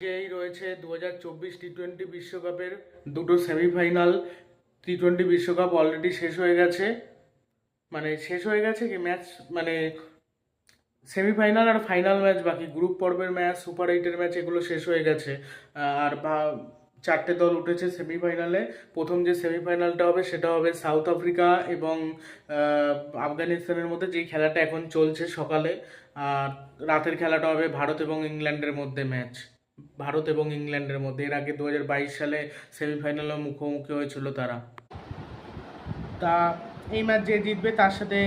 এই রয়েছে দু হাজার চব্বিশ টি টোয়েন্টি বিশ্বকাপের দুটো সেমিফাইনাল। টি টোয়েন্টি বিশ্বকাপ অলরেডি শেষ হয়ে গেছে। মানে শেষ হয়ে গেছে কি ম্যাচ মানে সেমিফাইনাল আর ফাইনাল ম্যাচ বাকি গ্রুপ পর্বের ম্যাচ সুপার এইটের ম্যাচ এগুলো শেষ হয়ে গেছে। আর চারটে দল উঠেছে সেমিফাইনালে। প্রথম যে সেমিফাইনালটা হবে সেটা হবে সাউথ আফ্রিকা এবং আফগানিস্তানের মধ্যে। যেই খেলাটা এখন চলছে সকালে, আর রাতের খেলাটা হবে ভারত এবং ইংল্যান্ডের মধ্যে ম্যাচ ভারত এবং ইংল্যান্ডের মধ্যে। এর আগে দু হাজার বাইশ সালে সেমিফাইনালে মুখোমুখি হয়েছিল তারা। তা এই ম্যাচ যে জিতবে তার সাথে,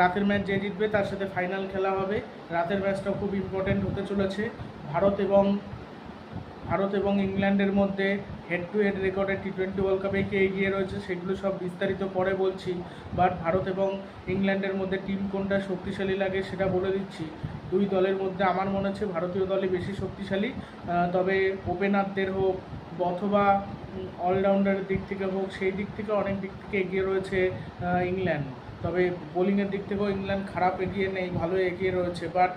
রাতের ম্যাচ যে জিতবে তার সাথে ফাইনাল খেলা হবে। রাতের ম্যাচটা খুব ইম্পর্টেন্ট হতে চলেছে। ভারত এবং ভারত এবং ইংল্যান্ডের মধ্যে হেড টু হেড রেকর্ডে টি টোয়েন্টি ওয়ার্ল্ড কাপে কে এগিয়ে রয়েছে সেগুলো সব বিস্তারিত পরে বলছি। বাট ভারত এবং ইংল্যান্ডের মধ্যে টিম কোনটা শক্তিশালী লাগে সেটা বলে দিচ্ছি। দুই দলের মধ্যে আমার মনে হচ্ছে ভারতীয় দলই বেশি শক্তিশালী। তবে ওপেনারদের হোক অথবা অলরাউন্ডারের দিক থেকে হোক, সেই দিক থেকে অনেক দিক থেকে এগিয়ে রয়েছে ইংল্যান্ড। তবে বোলিংয়ের দিক থেকেও ইংল্যান্ড খারাপ এগিয়ে নেই, ভালো এগিয়ে রয়েছে। বাট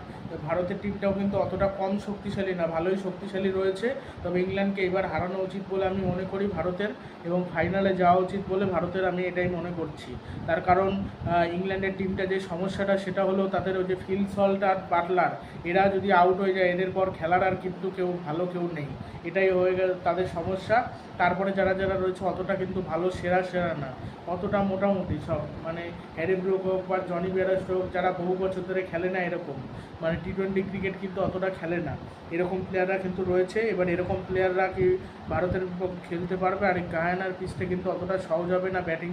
ভারতের টিমটাও কিন্তু অতটা কম শক্তিশালী না, ভালোই শক্তিশালী রয়েছে। তবে ইংল্যান্ডকে এবার হারানো উচিত বলে আমি মনে করি ভারতের এবং ফাইনালে যাওয়া উচিত বলে ভারতের আমি এটাই মনে করছি। তার কারণ ইংল্যান্ডের টিমটা যে সমস্যাটা সেটা হলো তাদের ওই যে ফিল সল্ট আর বাটলার এরা যদি আউট হয়ে যায়, এদের পর খেলার আর কিন্তু কেউ ভালো কেউ নেই। এটাই হয়ে গেল তাদের সমস্যা। তারপরে যারা যারা রয়েছে, অতটা কিন্তু ভালো সেরা সেরা না। অতটা মোটামুটি সব মানে হ্যারি ব্রুক হোক বা জনি বেরাস হোক, যারা বহু বছর ধরে খেলে না এরকম। মানে টি টোয়েন্টি ক্রিকেট কিন্তু অতটা খেলে না। এরকম প্লেয়াররা কিন্তু রয়েছে। এবার এরকম প্লেয়াররা কি ভারতের খেলতে পারবে? আর গায়ানার পিচটা কিন্তু অতটা সহজ হবে না। ব্যাটিং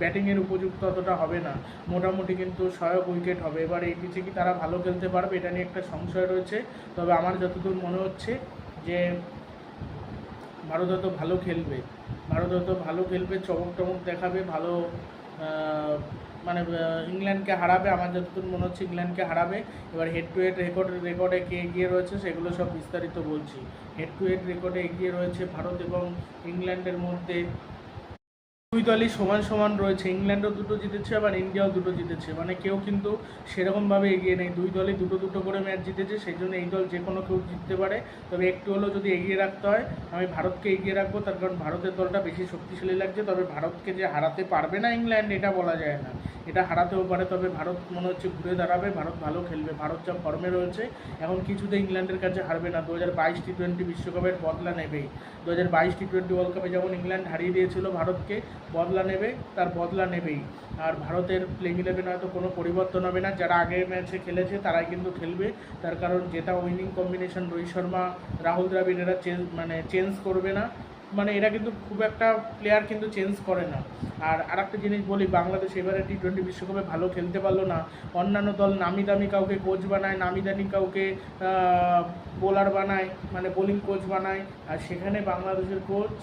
ব্যাটিংয়ের উপযুক্ত অতটা হবে না। মোটামুটি কিন্তু সহায়ক উইকেট হবে। এবার এই পিচে কি তারা ভালো খেলতে পারবে? এটা নিয়ে একটা সংশয় রয়েছে। তবে আমার যতদূর মনে হচ্ছে যে ভারত হয়তো ভালো খেলবে। ভারত হয়তো ভালো খেলবে চমক টমক দেখাবে, ভালো মানে ইংল্যান্ডকে হারাবে, আমার যতদূর মনে হচ্ছে ইংল্যান্ডকে হারাবে। এবার হেড টু হেড রেকর্ড রেকর্ডে কে এগিয়ে রয়েছে সেগুলো সব বিস্তারিত বলছি। হেড টু হেড রেকর্ডে এগিয়ে রয়েছে ভারত এবং ইংল্যান্ডের মধ্যে দুই দলই সমান সমান রয়েছে। ইংল্যান্ডও দুটো জিতেছে, আবার ইন্ডিয়াও দুটো জিতেছে। মানে কেউ কিন্তু সেরকমভাবে এগিয়ে নেই। দুই দলই দুটো দুটো করে ম্যাচ জিতেছে সেই জন্য এই দল যে কোনো কেউ জিততে পারে। তবে একটু হলেও যদি এগিয়ে রাখতে হয়, আমি ভারতকে এগিয়ে রাখব, তার কারণ ভারতের দলটা বেশি শক্তিশালী লাগছে। তবে ভারতকে যে হারাতে পারবে না ইংল্যান্ড, এটা বলা যায় না। এটা হারাতেও পারে, তবে ভারত মনে হচ্ছে ঘুরে দাঁড়াবে। ভারত ভালো খেলবে। ভারত যা ফর্মে রয়েছে, এখন কিছুতে ইংল্যান্ডের কাছে হারবে না। দু হাজার বাইশ টি টোয়েন্টি বিশ্বকাপের বদলা নেবেই। দু হাজার বাইশ টি টোয়েন্টি ওয়ার্ল্ড কাপে যেমন ইংল্যান্ড হারিয়ে দিয়েছিল ভারতকে বদলা নেবে, তার বদলা নেবেই। আর ভারতের প্লেইং ইলেভেন হয়তো কোনো পরিবর্তন হবে না। যারা আগের ম্যাচে খেলেছে, তারাই কিন্তু খেলবে। তার কারণ যেটা উইনিং কম্বিনেশন রোহিত শর্মা, রাহুল দ্রাবিড়, এরা চেঞ্জ মানে চেঞ্জ করবে না। মানে এরা কিন্তু খুব একটা প্লেয়ার কিন্তু চেঞ্জ করে না। আর আরেকটা জিনিস বলি, বাংলাদেশ এবারে টি টোয়েন্টি বিশ্বকাপে ভালো খেলতে পারল না। অন্যান্য দল নামি দামি কাউকে কোচ বানায়, নামি দামি কাউকে বোলার বানায় মানে বোলিং কোচ বানায়। আর সেখানে বাংলাদেশের কোচ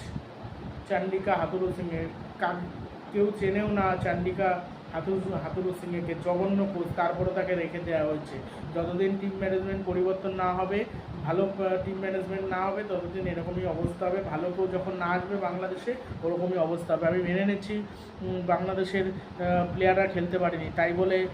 চান্ডিকা হাতুরু সিংয়ের কাক- কেউ চেনেও না চান্ডিকা হাতুর হাতুরু সিংকে জঘন্য কোচ তারপরে তাকে রেখে দেওয়া হয়েছে। যতদিন টিম ম্যানেজমেন্ট পরিবর্তন না হবে, ভালো টিম ম্যানেজমেন্ট না হবে, ততদিন এরকমই অবস্থা হবে। ভালো কেউ যখন না আসবে বাংলাদেশে, ওরকমই অবস্থা হবে। আমি মেনে নিচ্ছি বাংলাদেশের প্লেয়াররা খেলতে পারেনি। তাই বলে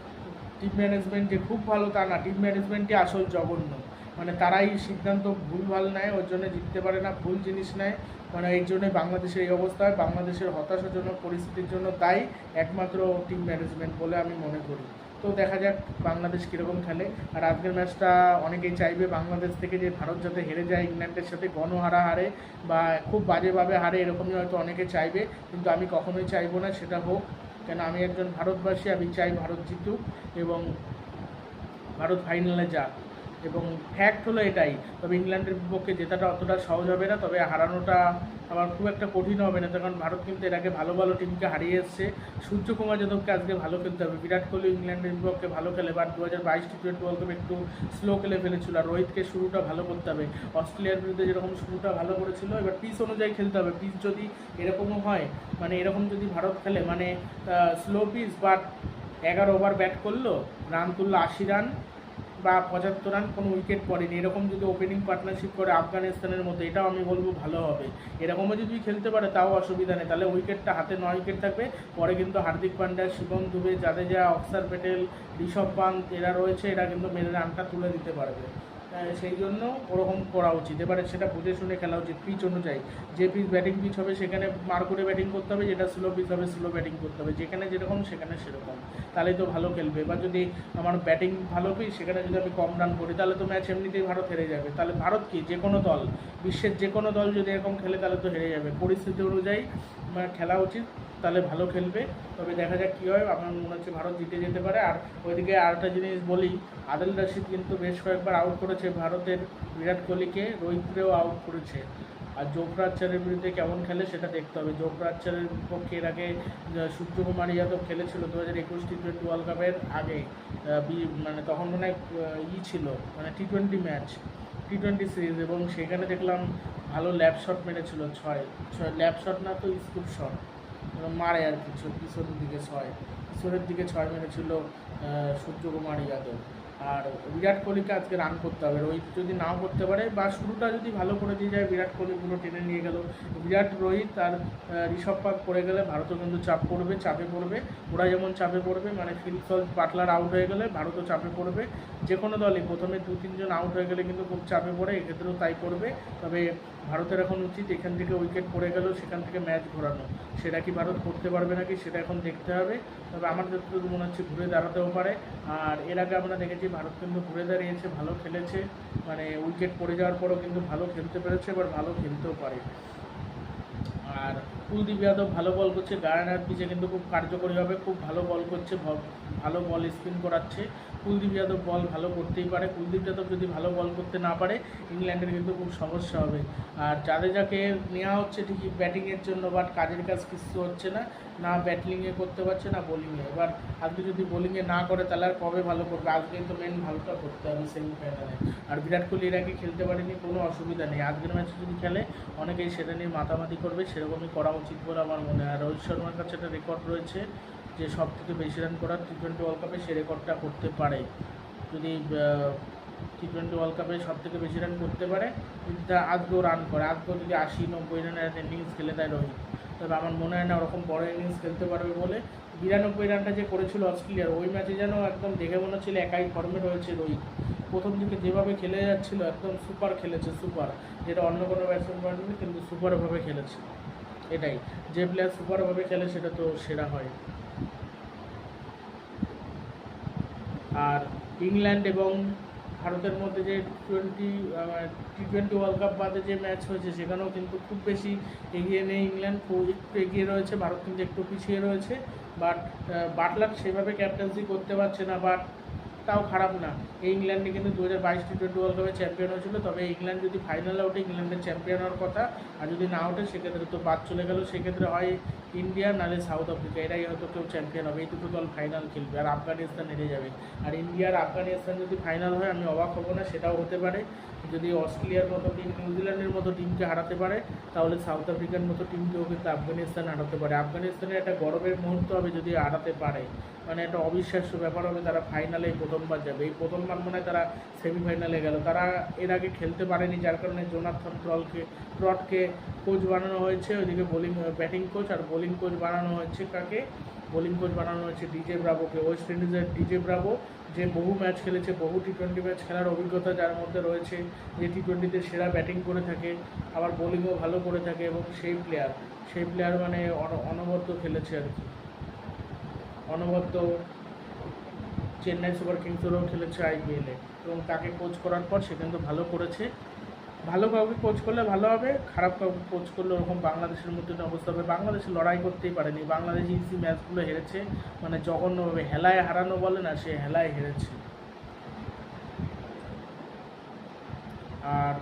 টিম ম্যানেজমেন্ট যে খুব ভালো তা না। টিম ম্যানেজমেন্টই আসল জঘন্য। মানে তারাই সিদ্ধান্ত ভুলভাল নেয়, ওর জন্য জিততে পারে না, ভুল জিনিস নেয়। মানে এই জন্যই বাংলাদেশের এই অবস্থা হয়, বাংলাদেশের হতাশাজনক পরিস্থিতির জন্য দায়ী একমাত্র টিম ম্যানেজমেন্ট বলে আমি মনে করি। তো দেখা যাক বাংলাদেশ কীরকম খেলে। আর আজকের ম্যাচটা অনেকেই চাইবে বাংলাদেশ থেকে যে ভারত যাতে হেরে যায়, ইংল্যান্ডের সাথে গণহারা হারে বা খুব বাজেভাবে হারে, এরকমই হয়তো অনেকে চাইবে। কিন্তু আমি কখনোই চাইব না, সেটা হোক। কেন, আমি একজন ভারতবাসী, আমি চাই ভারত জিতুক এবং ভারত ফাইনালে যাক। এবং ফ্যাক্ট হলো এটাই। তবে ইংল্যান্ডের বিপক্ষে জেতাটা অতটা সহজ হবে না, তবে হারানোটা আমার খুব একটা কঠিন হবে না, কারণ ভারত কিন্তু এর আগে ভালো ভালো টিমকে হারিয়ে এসছে। সূর্যকুমার যাদবকে আজকে ভালো খেলতে হবে। বিরাট কোহলি ইংল্যান্ডের বিপক্ষে ভালো খেলে বাট দু হাজার বাইশ টি টোয়েন্টি ওয়ার্ল্ড কাপে একটু স্লো খেলে ফেলেছিল, আর রোহিতকে শুরুটা ভালো করতে হবে। অস্ট্রেলিয়ার বিরুদ্ধে যেরকম শুরুটা ভালো করেছিল, এবার পিচ অনুযায়ী খেলতে হবে। পিচ যদি এরকমও হয় মানে এরকম যদি ভারত খেলে মানে স্লো পিচ বাট এগারো ওভার ব্যাট করল রান তুললো আশি রান বা পঁচাত্তর রান কোনো উইকেট পড়েনি। এরকম যদি ওপেনিং পার্টনারশিপ করে আফগানিস্তানের মতো এটাও আমি বলব ভালো হবে। এরকমও যদি খেলতে পারে, তাও অসুবিধা নেই। তাহলে উইকেটটা হাতে নয় উইকেট থাকবে। পরে কিন্তু হার্দিক পান্ডা, শিবম দুবে, জাদেজা, অক্সার প্যাটেল, ঋষভ পান্ত, এরা রয়েছে, এরা কিন্তু মেরে রানটা তুলে দিতে পারবে। সেই জন্য ওরকম করা উচিত। এবারে সেটা বুঝে শুনে খেলা উচিত পিচ অনুযায়ী। যে পিচ ব্যাটিং পিচ হবে, সেখানে মার করে ব্যাটিং করতে হবে, যেটা স্লো পিচ হবে স্লো ব্যাটিং করতে হবে। যেখানে যেরকম, সেখানে সেরকম। তাহলে তো ভালো খেলবে। এবার যদি আমার ব্যাটিং ভালো পিচ সেখানে যদি আমি কম রান করি, তাহলে তো ম্যাচ এমনিতেই ভারত হেরে যাবে। তাহলে ভারত কি? যে কোনো দল। বিশ্বের যে কোনো দল যদি এরকম খেলে, তাহলে তো হেরে যাবে। পরিস্থিতি অনুযায়ী খেলা উচিত। তাহলে ভালো খেলবে। তবে দেখা যাক কী হয়, আমার মনে হচ্ছে ভারত জিতে যেতে পারে। আর ওইদিকে আরেকটা জিনিস বলি, আদিল রশিদ কিন্তু বেশ কয়েকবার আউট করেছে ভারতের বিরাট কোহলিকে রোহিতকেও আউট করেছে। আর জোফরা আচ্চারের বিরুদ্ধে কেমন খেলে সেটা দেখতে হবে। জোফরা আচ্চারের বিপক্ষে এর আগে সূর্যকুমার যাদব খেলেছিল দু হাজার একুশ টি টোয়েন্টি ওয়ার্ল্ড কাপের আগে। মানে তখন মনে হয় ই ছিল মানে T twenty match T twenty series এবং সেখানে দেখলাম ভালো ল্যাপ শট মেরেছিল ছয় ছয় ল্যাপ শট না তো স্কুপ শট মারে আর কি কিশোরের দিকে ছয় কিশোরের দিকে ছয় মেরেছিল সূর্যকুমার যাদব। আর বিরাট কোহলিকে আজকে রান করতে হবে। রোহিত যদি নাও করতে পারে বা শুরুটা যদি ভালো করে দিয়ে যায়, বিরাট কোহলি পুরো টেনে নিয়ে গেল। বিরাট, রোহিত আর ঋষভ পাক পড়ে গেলে ভারতও কিন্তু চাপ পড়বে, চাপে পড়বে। ওরা যেমন চাপে পড়বে মানে ফিলসল বাটলার আউট হয়ে গেলে ভারতও চাপে পড়বে। যে কোনো দলই প্রথমে দু, তিনজন আউট হয়ে গেলে কিন্তু খুব চাপে পড়ে, এক্ষেত্রেও তাই করবে। তবে ভারতের এখন উচিত এখান থেকে উইকেট পড়ে গেল, সেখান থেকে ম্যাচ ঘোরানো। সেটা কি ভারত করতে পারবে নাকি সেটা এখন দেখতে হবে। তবে আমার যতটুকু মনে হচ্ছে ঘুরে দাঁড়াতেও পারে। আর এর আগে আমরা দেখেছি ভারত কিন্তু ঘুরে দাঁড়িয়েছে, ভালো খেলেছে। মানে উইকেট পড়ে যাওয়ার পরও কিন্তু ভালো খেলতে পেরেছে, এবার ভালো খেলতেও পারে। আর কুলদীপ যাদব ভালো বল করছে গায়ানার পিচে কিন্তু খুব কার্যকরীভাবে খুব ভালো বল করছে ভালো বল স্পিন করাচ্ছে। কুলদীপ যাদব বল ভালো করতেই পারে, কুলদীপ যাদব যদি ভালো বল করতে না পারে, ইংল্যান্ডের কিন্তু খুব সমস্যা হবে। আর জাদেজাকে নেওয়া হচ্ছে ঠিকই ব্যাটিংয়ের জন্য বাট কাজের কাজ কিছু হচ্ছে না না ব্যাটিংয়ে করতে পারছে, না বোলিংয়ে এবার আজকে যদি বোলিংয়ে না করে, তাহলে আর কবে ভালো করবে? আজকে তো মেন ভালোটা করতে হবে সেমিফাইনালে আর বিরাট কোহলি এর আগে খেলতে পারেনি, কোনো অসুবিধা নেই। আজকের ম্যাচে যদি খেলে, অনেকেই সেটা নিয়ে মাতামাতি করবে, সেরকমই করা উচিত বলে আমার মনে হয়। রোহিত শর্মার কাছে একটা রেকর্ড রয়েছে যে সব থেকে বেশি রান করার টি টোয়েন্টি ওয়ার্ল্ড কাপে সে রেকর্ডটা করতে পারে। যদি টি টোয়েন্টি ওয়ার্ল্ড কাপে সব থেকে বেশি রান করতে পারে, যদি তা আজকেও রান করে আজকেও যদি আশি, নব্বই রানের ইনিংস খেলে দেয় রোহিত। তবে আমার মনে হয় না ওরকম বড় ইনিংস খেলতে পারবে বলে বিরানব্বই রানটা যে করেছিল অস্ট্রেলিয়ার, ওই ম্যাচে যেন একদম দেখে মনে হচ্ছিল একাই ফর্মে রয়েছে রোহিত। প্রথম দিকে যেভাবে খেলে যাচ্ছিল, একদম সুপার খেলেছে সুপার যেটা অন্য কোনো ব্যাটসম্যান কিন্তু সুপারভাবে খেলেছে। এটাই। যে প্লেয়ার সুপারভাবে খেলে সেটা তো সেরা হয়। আর ইংল্যান্ড এবং ভারতের মধ্যে যে twenty T twenty world cup বাদে যে ম্যাচ হয়েছে, সেখানেও কিন্তু খুব বেশি এগিয়ে নেই ইংল্যান্ড। একটু এগিয়ে রয়েছে, ভারত কিন্তু একটু পিছিয়ে রয়েছে। বাট বাটলার সেভাবে ক্যাপ্টেন্সি করতে পারছে না। বাট তাও খারাপ না। এই ইংল্যান্ডে কিন্তু দু হাজার বাইশ টি টোয়েন্টি ওয়ার্ল্ড কাপে চ্যাম্পিয়ন হয়েছিল। তবে ইংল্যান্ড যদি ফাইনালে ওঠে, ইংল্যান্ডের চ্যাম্পিয়ন হওয়ার কথা। আর যদি না ওঠে, সেক্ষেত্রে তো বাদ চলে গেল। সেক্ষেত্রে হয় ইন্ডিয়া, নাহলে সাউথ আফ্রিকা। এরাই হয়তো কেউ চ্যাম্পিয়ন হবে। এই দুটো দল ফাইনাল খেলবে। আর আফগানিস্তান হেরে যাবে। আর ইন্ডিয়া আর আফগানিস্তান যদি ফাইনাল হয়, আমি অবাক হব না, সেটাও হতে পারে। যদি অস্ট্রেলিয়ার মতো টিম নিউজিল্যান্ডের মতো টিমকে হারাতে পারে, তাহলে সাউথ আফ্রিকার মতো টিমকেও কিন্তু আফগানিস্তান হারাতে পারে। আফগানিস্তানের একটা গর্বের মুহূর্ত হবে যদি হারাতে পারে। মানে একটা অবিশ্বাস্য ব্যাপার হবে, তারা ফাইনালে প্রথমবার যাবে। এই প্রথমবার মনে হয় তারা সেমিফাইনালে গেল। তারা এর আগে খেলতে পারেনি, যার কারণে জোনাথন ট্রলকে ট্রটকে কোচ বানানো হয়েছে। ওইদিকে বোলিং ব্যাটিং কোচ আর বোলিং কোচ বানানো হয়েছে কাকে? বোলিং কোচ বানানো হয়েছে ডিজে ব্রাভোকে ওয়েস্ট ইন্ডিজের ডিজে ব্রাভো যে বহু ম্যাচ খেলেছে, বহু টি টোয়েন্টি ম্যাচ খেলার অভিজ্ঞতা যার মধ্যে রয়েছে, যে টি টোয়েন্টিতে সেরা ব্যাটিং করে থাকে, আবার বোলিংও ভালো করে থাকে এবং সেই প্লেয়ার সেই প্লেয়ার মানে অন- অনবদ্য খেলেছে আর কি। অনবদ্য চেন্নাই সুপার কিংসেরও খেলেছে আইপিএলে এবং তাকে কোচ করার পর সে কিন্তু ভালো করেছে। ভালো কাউকে কোচ করলে ভালো হবে খারাপ কাউকে কোচ করলে ওরকম বাংলাদেশের মধ্যে অবস্থা হবে। বাংলাদেশে লড়াই করতেই পারেনি। বাংলাদেশ ইসি ম্যাচগুলো হেরেছে। মানে জঘন্যভাবে হেলায় হারানো বলে না, সে হেলায় হেরেছে। আর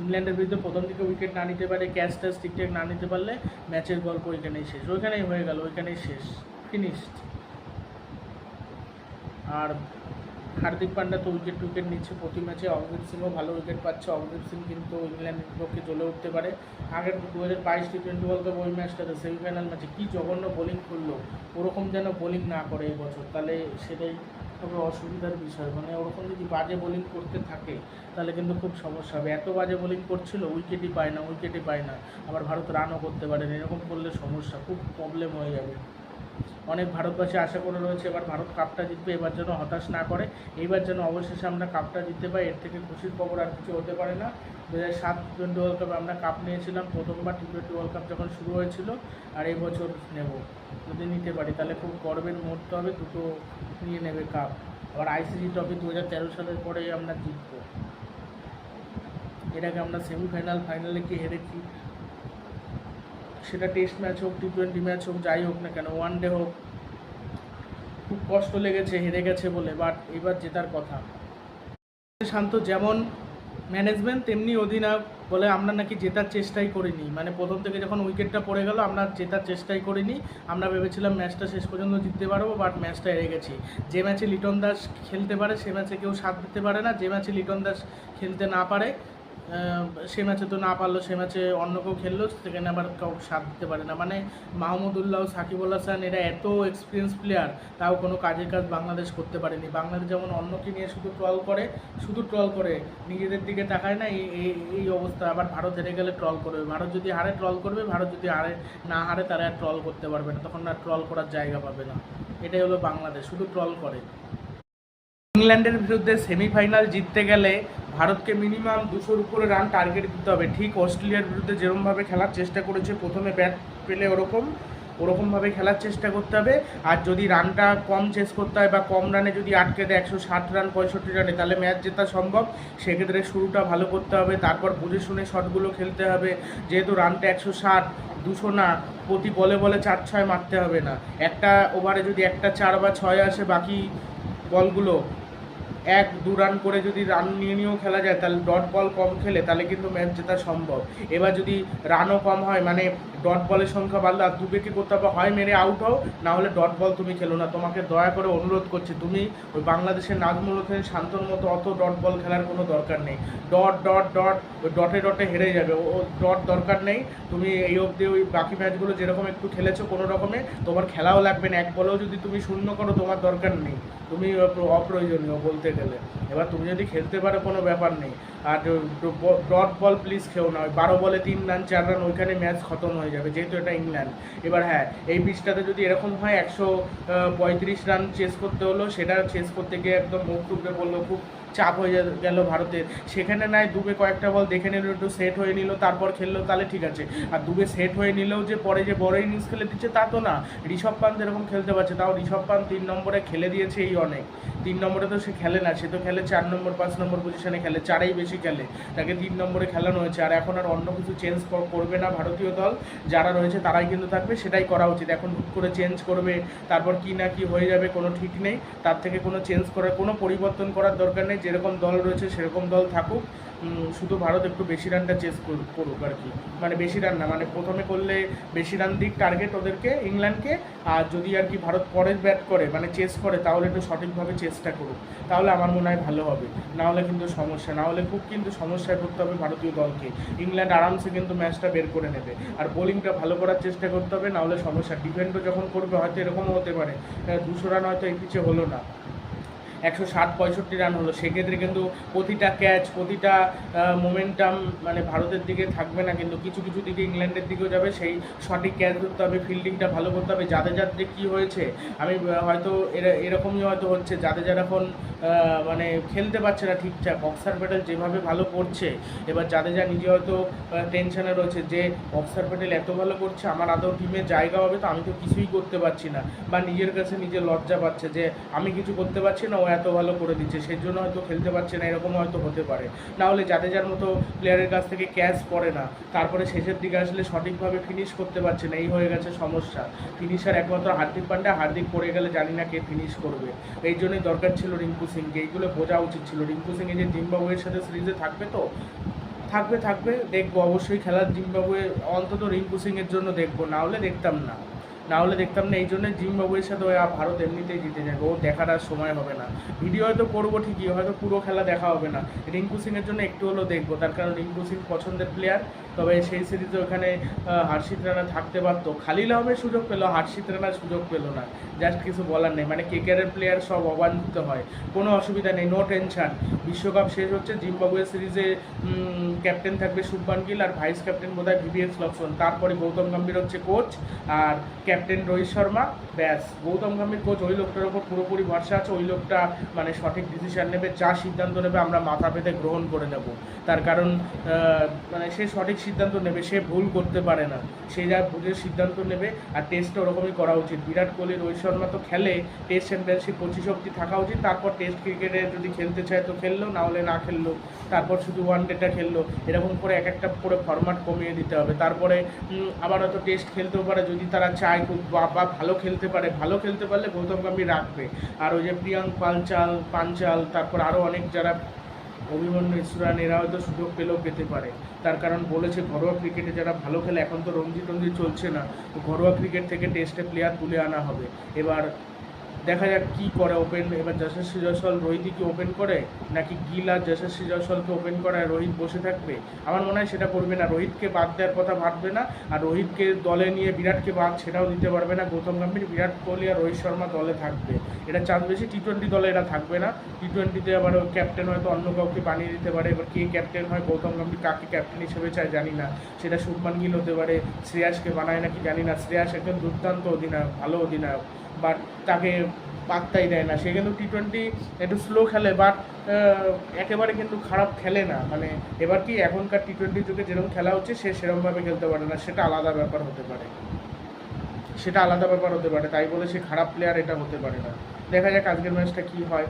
ইংল্যান্ডের বিরুদ্ধে প্রথম দিকে উইকেট না নিতে পারে ক্যাচ ট্যাচ ঠিকঠাক না নিতে পারলে ম্যাচের গল্প ওইখানেই শেষ। ওইখানেই হয়ে গেল, ওইখানেই শেষ। ফিনিশড আর হার্দিক পান্ডা তো উইকেট উইকেট নিচ্ছে প্রতি ম্যাচে অমরদীপ সিংও ভালো উইকেট পাচ্ছে। অমরদীপ সিং কিন্তু ইংল্যান্ডের বিপক্ষে জ্বলে উঠতে পারে। আগের দু হাজার বাইশ টি টোয়েন্টি ওয়ার্ল্ড কাপ ওই ম্যাচটাতে সেমিফাইনাল ম্যাচে কী জঘন্য বোলিং করল? ওরকম যেন বোলিং না করে এই বছর। তাহলে সেটাই তবে অসুবিধার বিষয়। মানে ওরকম যদি বাজে বোলিং করতে থাকে, তাহলে কিন্তু খুব সমস্যা হবে। এত বাজে বোলিং করছিল উইকেটই পায় না উইকেটই পায় না। আবার ভারত রানও করতে পারে না। এরকম করলে সমস্যা, খুব প্রবলেম হয়ে যাবে। অনেক ভারতবাসী আশা করে রয়েছে এবার ভারত কাপটা জিতবে, এবার যেন হতাশ না করে। এইবার যেন অবশেষে আমরা কাপটা জিততে পারি এর থেকে খুশির খবর আর কিছু হতে পারে না। দু হাজার সাত টি টোয়েন্টি ওয়ার্ল্ড কাপে আমরা কাপ নিয়েছিলাম, প্রথমবার টি টোয়েন্টি ওয়ার্ল্ড কাপ যখন শুরু হয়েছিল, আর এই বছর নেব। যদি নিতে পারি, তাহলে খুব গর্বের মুহূর্ত হবে, দুটো নিয়ে নেবে কাপ। আবার আইসিসি ট্রফি দু হাজার তেরো সালের পরে আমরা জিতবো। আগে আমরা সেমিফাইনাল, ফাইনালে কি হেরেছি সেটা টেস্ট ম্যাচ হোক টি টোয়েন্টি ম্যাচ হোক, যাই হোক না কেন ওয়ান ডে হোক, খুব কষ্ট লেগেছে, হেরে গেছে বলে বাট এবার জেতার কথা। শান্ত যেমন ম্যানেজমেন্ট তেমনি অধিনায়ক বলে আমরা নাকি জেতার চেষ্টাই করিনি। মানে প্রথম থেকে যখন উইকেটটা পড়ে গেল, আমরা জেতার চেষ্টাই করিনি। আমরা ভেবেছিলাম ম্যাচটা শেষ পর্যন্ত জিততে পারব বাট ম্যাচটা হেরে গেছি। যে ম্যাচে লিটন দাস খেলতে পারে, সে ম্যাচে কেউ সাথ দিতে পারে না। যে ম্যাচে লিটন দাস খেলতে না পারে সে ম্যাচে তো না পারল সে ম্যাচে অন্য কেউ খেললো, সেখানে আবার কেউ সাথ দিতে পারে না। মানে মাহমুদুল্লাহ সাকিবুল হাসান, এরা এত এক্সপিরিয়েন্স প্লেয়ার তাও কোনো কাজের কাজ বাংলাদেশ করতে পারেনি। বাংলাদেশ যেমন অন্যকে নিয়ে শুধু ট্রল করে, শুধু ট্রল করে, নিজেদের দিকে তাকায় না, এই এই- এই অবস্থা। আবার ভারত হেরে গেলে ট্রল করবে। ভারত যদি হারে ট্রল করবে, ভারত যদি হারে না হারে তারা আর ট্রল করতে পারবে না। তখন আর ট্রল করার জায়গা পাবে না। এটাই হলো বাংলাদেশ, শুধু ট্রল করে। ইংল্যান্ডের বিরুদ্ধে সেমিফাইনাল জিততে গেলে ভারতকে মিনিমাম দুশোর উপরে রান টার্গেট দিতে হবে। ঠিক অস্ট্রেলিয়ার বিরুদ্ধে যেরকমভাবে খেলার চেষ্টা করেছে, প্রথমে ব্যাট পেলে ওরকম, ওরকমভাবে খেলার চেষ্টা করতে হবে। আর যদি রানটা কম চেস করতে হয় বা কম রানে যদি আটকে দেয়, একশো ষাট রান পঁয়ষট্টি রানে তাহলে ম্যাচ জেতা সম্ভব। সেক্ষেত্রে শুরুটা ভালো করতে হবে, তারপর বুঝে শুনে শটগুলো খেলতে হবে। যেহেতু রানটা একশো ষাট, দুশো না, প্রতি বলে বলে চার ছয় মারতে হবে না। একটা ওভারে যদি একটা চার বা ছয় আসে বাকি বলগুলো এক, দু রান করে যদি রান নিয়ে নিয়েও খেলা যায়, তাহলে ডট বল কম খেলে, তাহলে কিন্তু ম্যাচ জেতা সম্ভব। এবার যদি রানও কম হয় মানে ডট বলের সংখ্যা বাড়লে আর দুবেকে করতে হবে হয়, মেরে আউট হও, না হলে ডট বল তুমি খেলো না। তোমাকে দয়া করে অনুরোধ করছি, তুমি ওই বাংলাদেশের নাজমুল হোসেন শান্তর মতো অত ডট বল খেলার কোনো দরকার নেই। ডট ডট ডট ওই ডটে ডটে হেরে যাবে, ও ডট দরকার নেই। তুমি এই অবধি ওই বাকি ম্যাচগুলো যেরকম একটু খেলেছো কোনো রকমে, তোমার খেলাও লাগবে না। এক বলেও যদি তুমি শূন্য করো, তোমার দরকার নেই। তুমি অপ্রয়োজনীয় বলতে গেলে এবার তুমি যদি খেলতে পারো, কোনো ব্যাপার নেই। আর ডট বল প্লিজ খেও না। বারো বলে তিন রান চার রান ওইখানে ম্যাচ খতম হয়ে যাবে, যেহেতু এটা ইংল্যান্ড এবার হ্যাঁ এই পিচটাতে যদি এরকম হয়, একশো পঁয়ত্রিশ রান চেস করতে হলো, সেটা চেস করতে গিয়ে একদম মুখ টুকরে বলল, খুব চাপ হয়ে গেল ভারতের। সেখানে নাই, দুবে কয়েকটা বল দেখে নিল, একটু সেট হয়ে নিল, তারপর খেললো, তাহলে ঠিক আছে। আর দুবে সেট হয়ে নিলেও যে পরে যে বড় ইনিংস খেলে দিচ্ছে, তা তো না। ঋষভ পান্ত যেরকম খেলতে পারছে, তাও ঋষভ পান্ত তিন নম্বরে খেলে দিয়েছে এই অনেক। তিন নম্বরে তো সে খেলে সে তো খেলে চার নম্বর, পাঁচ নম্বর পজিশনে খেলে, চারেই বেশি খেলে। তাকে তিন নম্বরে খেলানো হয়েছে। আর এখন আর অন্য কিছু চেঞ্জ করবে না ভারতীয় দল। যারা রয়েছে তারাই কিন্তু থাকবে, সেটাই করা উচিত। এখন হুট করে চেঞ্জ করবে, তারপর কি না কি হয়ে যাবে কোনো ঠিক নেই। তার থেকে কোনো চেঞ্জ করার, কোনো পরিবর্তন করার দরকার নেই। যেরকম দল রয়েছে, সেরকম দল থাকুক। শুধু ভারত একটু বেশি রানটা চেস করুক আর কি। মানে বেশি রান না মানে প্রথমে করলে বেশি রান দিক টার্গেট ওদেরকে, ইংল্যান্ডকে, আর যদি আর কি ভারত পরে ব্যাট করে মানে চেস করে, তাহলে একটু সঠিকভাবে চেষ্টা করুক। তাহলে আমার মনে হয় ভালো হবে। না হলে কিন্তু সমস্যা, না হলে খুব কিন্তু সমস্যায় পড়তে হবে ভারতীয় দলকে। ইংল্যান্ড আরামসে কিন্তু ম্যাচটা বের করে নেবে। আর বোলিংটা ভালো করার চেষ্টা করতে হবে, না হলে সমস্যা। ডিফেন্ডও যখন করবে, হয়তো এরকমও হতে পারে। দুশো রান হয়তো এই পিছে হলো না। একশো ষাট, পঁয়ষট্টি রান হলো। সেক্ষেত্রে কিন্তু প্রতিটা ক্যাচ প্রতিটা মোমেন্টাম মানে ভারতের দিকে থাকবে না, কিন্তু কিছু কিছু দিকে ইংল্যান্ডের দিকেও যাবে। সেই সঠিক ক্যাচ ধরতে হবে ফিল্ডিংটা ভালো করতে হবে। যাদের যাদের কী হয়েছে, আমি হয়তো এরা- এরকমই হয়তো হচ্ছে। যাদের, যারা এখন মানে খেলতে পারছে না ঠিকঠাক অক্সার প্যাটেল যেভাবে ভালো করছে, এবার যাদের যা নিজে হয়তো টেনশনে রয়েছে যে অক্সার প্যাটেল এত ভালো করছে, আমার আদৌ টিমে জায়গা হবে তো আমি তো কিছুই করতে পারছি না। বা নিজের কাছে নিজে লজ্জা পাচ্ছে যে আমি কিছু করতে পারছি না, ও এত ভালো করে দিচ্ছে, সেই জন্য হয়তো খেলতে পারছে না এরকম হয়তো হতে পারে। না হলে যার মতো প্লেয়ারের কাছ থেকে ক্যাচ পড়ে না। তারপরে শেষের দিকে আসলে সঠিকভাবে ফিনিশ করতে পারছে না, এই হয়ে গেছে সমস্যা। ফিনিশার একমাত্র হার্দিক পান্ডা, হার্দিক পড়ে গেলে জানি না কে ফিনিশ করবে। এই জন্যই দরকার ছিল রিঙ্কু সিংকে, এইগুলো বোঝা উচিত ছিল। রিঙ্কু সিং এই যে জিম্বাবুয়ের সাথে সিরিজে থাকবে তো? থাকবে থাকবে, দেখব। অবশ্যই খেলার জিম্বাবুয়ে অন্তত রিঙ্কু সিংয়ের জন্য দেখব, না হলে দেখতাম না। না হলে দেখতাম না, এই জন্য জিম্বাবুয়ের সাথে ভারত এমনিতেই জিতে যাবে ও দেখার আর সময় হবে না। ভিডিও হয়তো করব ঠিকই, হয়তো পুরো খেলা দেখা হবে না। রিঙ্কু সিংয়ের জন্য একটু হলেও দেখব, তার কারণ রিঙ্কু সিং পছন্দের প্লেয়ার তবে সেই সিরিজে ওখানে হার্ষিত রানা থাকতে পারতো। খালিল আহমেদ সুযোগ পেল, হার্ষিত রানা সুযোগ পেল না। জাস্ট কিছু বলার নেই। মানে কেকেআরের প্লেয়ার সব অবাঞ্ছিত হয়। কোনো অসুবিধা নেই নো টেনশন বিশ্বকাপ শেষ হচ্ছে, জিম্বাবুয়ে সিরিজে ক্যাপ্টেন থাকবে শুভমান গিল আর ভাইস ক্যাপ্টেন বোধহয় ভিভিএস লক্ষ্মণ। তারপরে গৌতম গম্ভীর হচ্ছে কোচ আর ক্যাপ্টেন রোহিত শর্মা। ব্যাস, গৌতম গম্ভীর কোচ ওই লোকটার ওপর পুরোপুরি ভরসা আছে, ওই লোকটা মানে সঠিক ডিসিশন নেবে, যা সিদ্ধান্ত নেবে আমরা মাথা পেতে গ্রহণ করে নেব। তার কারণ মানে সে সঠিক সিদ্ধান্ত নেবে, সে ভুল করতে পারে না। সে যা বুঝে সিদ্ধান্ত নেবে আর টেস্টটা ওরকমই করা উচিত। বিরাট কোহলি, রোহিত শর্মা তো খেলে টেস্ট চ্যাম্পিয়নশিপ পঁচিশ অব্দি থাকা উচিত, তারপর টেস্ট ক্রিকেটে যদি খেলতে চায় তো খেললো, না হলে না খেললো। তারপর শুধু ওয়ান ডেটা খেললো। এরকম করে এক একটা করে ফরম্যাট কমিয়ে দিতে হবে। তারপরে আবার হয়তো টেস্ট খেলতেও পারে, যদি তারা চায় খুব বা বা ভালো খেলতে পারে, ভালো খেলতে পারলে গৌতম গম্ভীর রাখবে। আর ওই যে প্রিয়াঙ্ক পাঞ্চাল পাঞ্চাল, তারপর আরও অনেক যারা অভিমন্যু ইসরান এরা হয়তো সুযোগ পেলেও পেতে পারে। তার কারণ বলেছে ঘরোয়া ক্রিকেটে যারা ভালো খেলে, এখন তো রঞ্জি টঞ্জি চলছে না। ঘরোয়া ক্রিকেট থেকে টেস্টে প্লেয়ার তুলে আনা হবে। এবার দেখা যাক কি করে ওপেন এবার যশস্বী জয়সওয়াল রোহিতই কি ওপেন করে, নাকি গিল আর যশস্বী জয়সওয়ালকে ওপেন করায় রোহিত বসে থাকবে? আমার মনে হয় সেটা করবে না। রোহিতকে বাদ দেওয়ার কথা ভাববে না, আর রোহিতকে দলে নিয়ে বিরাটকে বাদ সেটাও দিতে পারবে না। গৌতম গম্ভীর, বিরাট কোহলি আর রোহিত শর্মা দলে থাকবে। এটা চান্স বেশি টি টোয়েন্টি দলে এরা থাকবে না। টি টোয়েন্টিতে আবার ক্যাপ্টেন হয়তো অন্য কাউকে বানিয়ে দিতে পারে। এবার কে ক্যাপ্টেন হয়, গৌতম গম্ভীর কাকে ক্যাপ্টেন হিসেবে চায় জানি না। সেটা শুভমান গিল হতে পারে, শ্রেয়াসকে বানায় নাকি জানি না। শ্রেয়াস একজন দুর্দান্ত অধিনায়ক, ভালো অধিনায়ক। বাট তাকে পাত্তাই দেয় না। সে কিন্তু টি টোয়েন্টি একটু স্লো খেলে বাট একেবারে কিন্তু খারাপ খেলে না। মানে এবার কি এখনকার টি টোয়েন্টি যুগে যেরকম খেলা হচ্ছে, সে সেরকমভাবে খেলতে পারে না। সেটা আলাদা ব্যাপার হতে পারে। সেটা আলাদা ব্যাপার হতে পারে। তাই বলে সে খারাপ প্লেয়ার এটা হতে পারে না। দেখা যাক আজকের ম্যাচটা কী হয়।